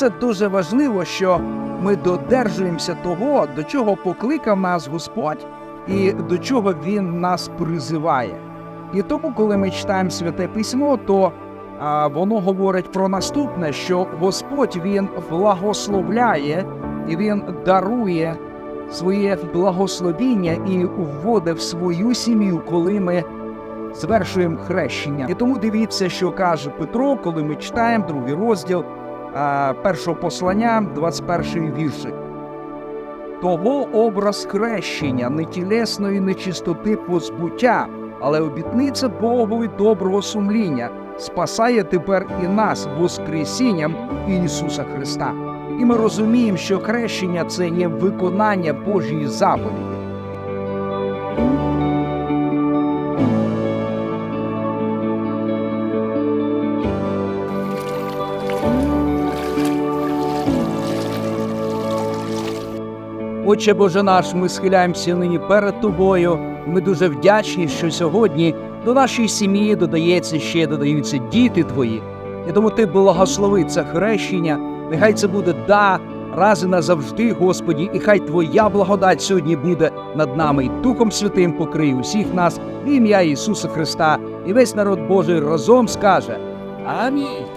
це дуже важливо, що ми додержуємося того, до чого покликав нас Господь і до чого Він нас призиває. І тому, коли ми читаємо святе письмо, то а, воно говорить про наступне, що Господь Він благословляє і Він дарує своє благословіння і вводить в свою сім'ю, коли ми звершуємо хрещення. І тому дивіться, що каже Петро, коли ми читаємо другий розділ першого послання, 21 віршик. Того образ хрещення нетілесної нечистоти позбуття, але обітниця Богові доброго сумління спасає тепер і нас Воскресінням Ісуса Христа. І ми розуміємо, що хрещення це є виконання Божої заповіді. Отче Боже наш, ми схиляємося нині перед Тобою. Ми дуже вдячні, що сьогодні до нашої сім'ї додається ще додаються діти Твої. І тому Ти благослови це хрещення. Нехай це буде да раз і назавжди, Господі, і хай Твоя благодать сьогодні буде над нами, і Духом Святим покриє усіх нас в ім'я Ісуса Христа. І весь народ Божий разом скаже Амінь.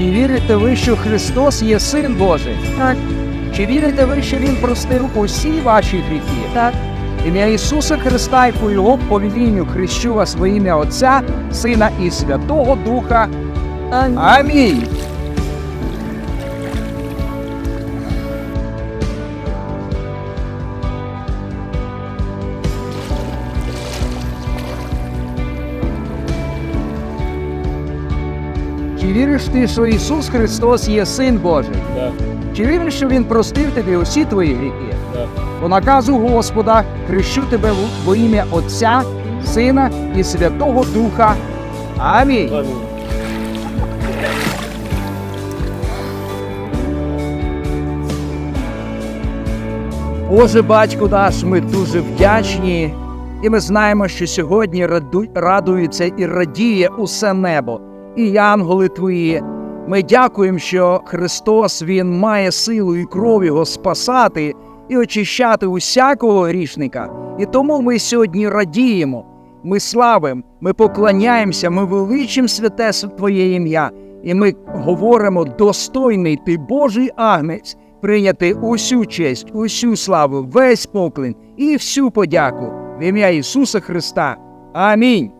Чи вірите ви, що Христос є Син Божий? Так, Чи вірите ви, що Він простив усі ваші гріхи? так, Ім'я Ісуса Христа і по Його повелінню хрещу вас во ім'я Отця, Сина і Святого Духа. амінь. Амінь. Чи віриш ти, що Ісус Христос є Син Божий? Да, Чи віриш, що Він простив тобі усі твої гріхи? да. По наказу Господа хрещу тебе во ім'я Отця, Сина і Святого Духа. Амінь. Амінь. Боже батько наш, ми дуже вдячні, і ми знаємо, що сьогодні раду- радується і радіє усе небо, і янголи твої. Ми дякуємо, що Христос Він має силу і кров Його спасати і очищати усякого грішника. І тому ми сьогодні радіємо, ми славимо, ми поклоняємося, ми величимо святе Твоє ім'я, і ми говоримо: достойний ти Божий агнець, прийняти усю честь, усю славу, весь поклін і всю подяку в ім'я Ісуса Христа. Амінь.